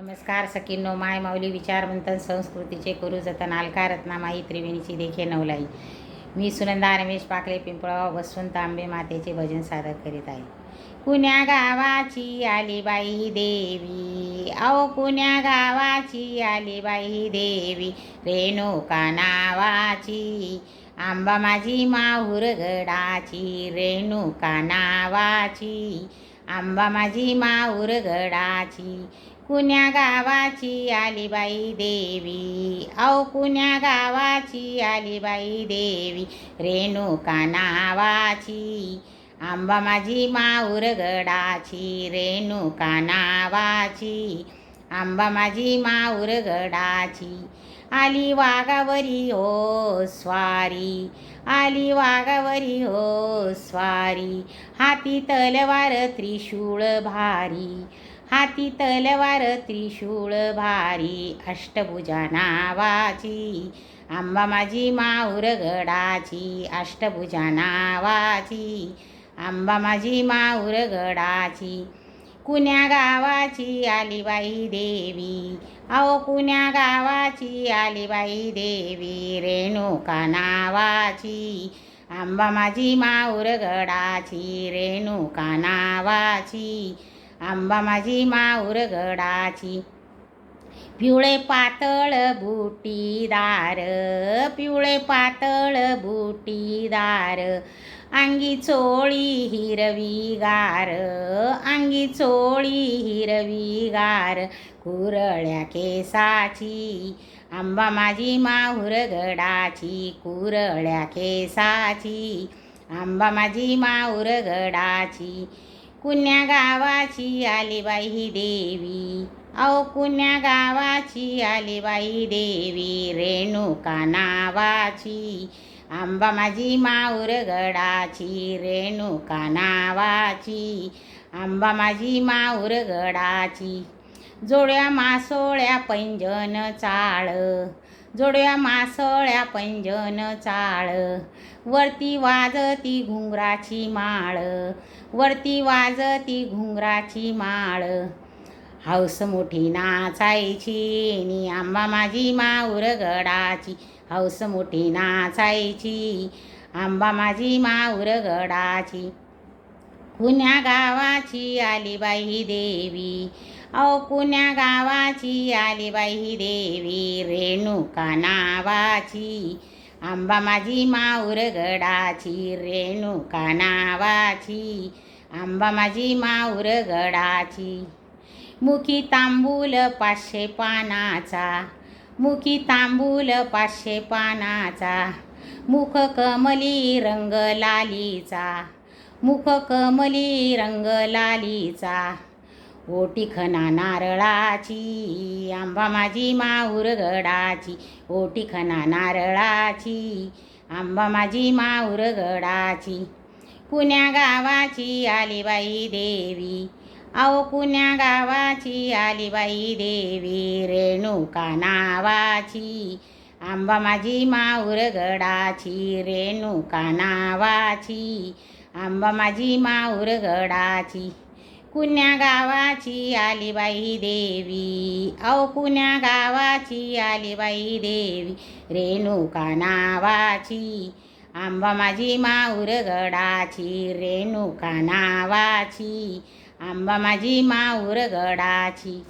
नमस्कार सकीनो माय माऊली विचारवंतन संस्कृतीचे गुरु जतन अलका रत्नामाई त्रिवेणीची देखे नवलाई. मी सुनंदा रमेश पाकले पिंपळाव वसवंत आंबे मातेचे भजन सादर करीत आहे. कुण्या गावाची आली बाई देवी? अहो कुण्या गावाची आली बाई देवी? रेणुका नावाची आंबा माझी माहूर गडाची रेणुका नावाची आंबा माझी माऊर गडाची कुण्या गावाची आली बाई देवी? औ कुण्या गावाची आली बाई देवी? रेणुका नावाची आंबा माझी माऊर गडाची. रेणुका नावाची आंबा माझी माऊर गडाची. आली वाघावरी हो स्वारी. आली वाघावरी हो स्वारी. हाती तलवार त्रिशूळ भारी. हाती तलवार त्रिशूळ भारी अष्टभुजा नावाची आंबा माझी माऊर गडाची अष्टभुजा नावाची आंबा माझी माऊर गडाची कुण्या गावाची आलीबाई देवी? अहो कुण्या गावाची आलीबाई देवी? रेणुका नावाची. आंबा माझी माऊर गडाची रेणुका नावाची. आंबा माझी माऊर गडाची. पिवळे पातळ बुटीदार पिवळे पातळ बुटीदार. अंगी चोळी हिरवी गार अंगी चोळी हिरवी गार. कुरळ्या केसाची आंबा माझी माहुर गडाची. कुरळ्या केसाची आंबा माझी माहुर गडाची. कुण्या गावाची आली बाई देवी. अहो कुण्या गावाची आली बाई देवी रेणुका नावाची. आंबा माझी माऊर गडाची रेणुका नावाची. आंबा माझी माऊर गडाची. जोड्या मासोळ्या पैंजन चाळ. जोड्या मासोळ्या पैंजन चाळ. वरती वाजती घुंगराची माळ. वरती वाजती घुंगराची माळ. हौस मोठी नाचायची नी आंबा माझी माऊर गडाची. हौस मोठी नाचायची आंबा माझी माऊर गडाची. कुण्या गावाची आली बाई देवी. अहो कुण्या गावाची आली बाई देवी? रेणुका नावाची. आंबा माझी माऊर गडाची रेणुका नावाची. आंबा माझी माऊर गडाची. मुखी तांबूल पाचशे पानाचा. मुखी तांबूल पाचशे पानाचा. मुख कमली रंग लालीचा. मुख कमली रंग लालीचा. ओटी खना नारळाची आंबा माझी माऊरगडाची ओटीखना नारळाची आंबा माझी माऊरगडाची पुण्या गावाची आलीबाई देवी. आओ पुण्या गावाची आलीबाई देवी. रेणुका नावाची आंबा माझी माऊरगडाची रेणुका नावाची आंबा माझी माऊरगडाची कुण्या गावाची आली बाई देवी. अहो कुण्या गावाची आली बाई देवी. रेणुका नावाची. आंबा माझी माऊर गडाची. रेणुका नावाची. आंबा माझी माऊर गडाची.